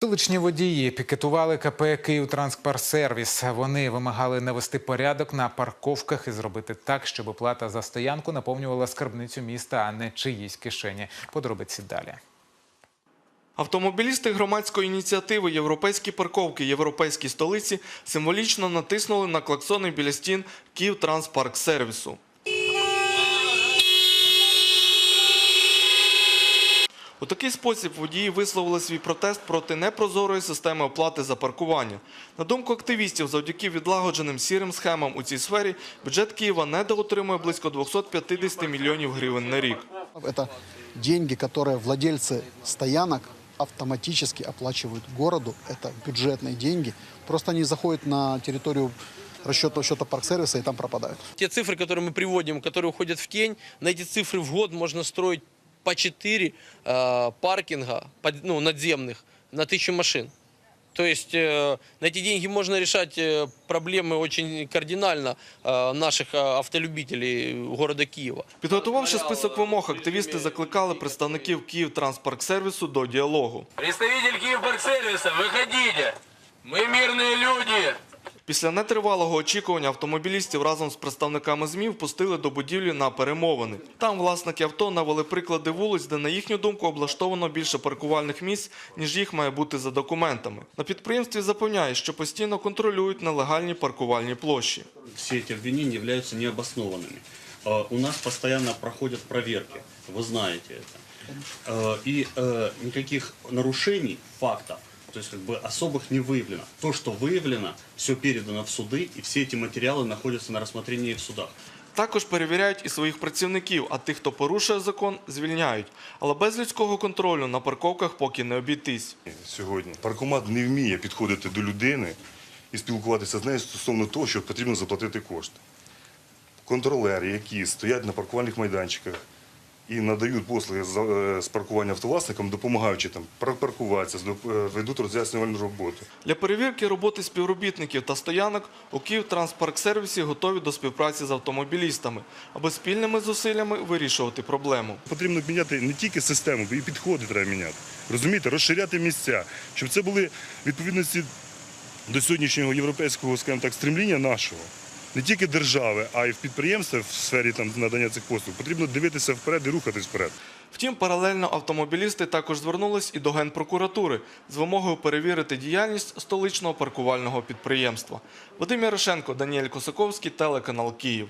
Столичні водії пікетували КП «Київтранспарсервіс». Вони вимагали навести порядок на парковках і зробити так, щоб оплата за стоянку наповнювала скарбницю міста, а не чиїсь кишені. Подробиці далі. Автомобілісти громадської ініціативи Європейські парковки Європейській столиці символічно натиснули на клаксони біля стін Київтранспарксервісу. У такий спосіб водії висловили свій протест проти непрозорої системи оплати за паркування. На думку активістів, завдяки відлагодженим сірим схемам у цій сфері, бюджет Києва недоотримує близько 250 мільйонів гривень на рік. Это деньги, которые владельцы стоянок автоматически оплачивают городу. Это бюджетные деньги. Просто они заходят на территорию расчетного счета парксервиса и там пропадают. Те цифры, которые мы приводим, которые уходят в тень, на эти цифры в год можно строить по 4 э, паркинга под- ну, надземных на тысячу машин. То есть э, на эти деньги можно решать э, проблемы очень кардинально э, наших э, автолюбителей города Киева. Підготувавши список вимог, активісти закликали представників Київтранспарксервісу до діалогу. Представитель Киевпарксервиса, выходите! Мы мирные люди! Після нетривалого очікування автомобілістів разом з представниками ЗМІ впустили до будівлі на перемовини. Там власники авто навели приклади вулиць, де, на їхню думку, облаштовано більше паркувальних місць, ніж їх має бути за документами. На підприємстві запевняють, що постійно контролюють нелегальні паркувальні площі. все эти обвинения являются необоснованными. Э, У нас постоянно проходят проверки, вы знаете это. Э, И э, никаких нарушений, фактов, то есть как бы особых не выявлено. То, что выявлено, все передано в суды, и все эти материалы находятся на рассмотрении в судах. Також перевіряють і своїх працівників, а тих, хто порушує закон, звільняють. Але без людського контролю на парковках поки не обійтись. сьогодні. Паркомат не вміє підходити до людини і спілкуватися з нею стосовно того, що потрібно заплатити кошти. Контролери, які стоять на паркувальних майданчиках і надають послуги з, е, паркування автовласникам, допомагаючи там припаркуватися, здоп- е, ведуть роз'яснювальну роботу. Для перевірки роботи співробітників та стоянок у Київтранспарксервісі готові до співпраці з автомобілістами, аби спільними зусиллями вирішувати проблему. Потрібно міняти не тільки систему, і підходи треба міняти. Розумієте, розширяти місця, щоб це були відповідності до сьогоднішнього європейського, скажімо так, стремління нашого. Не тільки держави, а й в підприємствах в сфері там, надання цих послуг. Потрібно дивитися вперед і рухатись вперед. Втім, паралельно автомобілісти також звернулись і до Генпрокуратури з вимогою перевірити діяльність столичного паркувального підприємства. Вадим Ярошенко, Даніель Косаковський, телеканал Київ.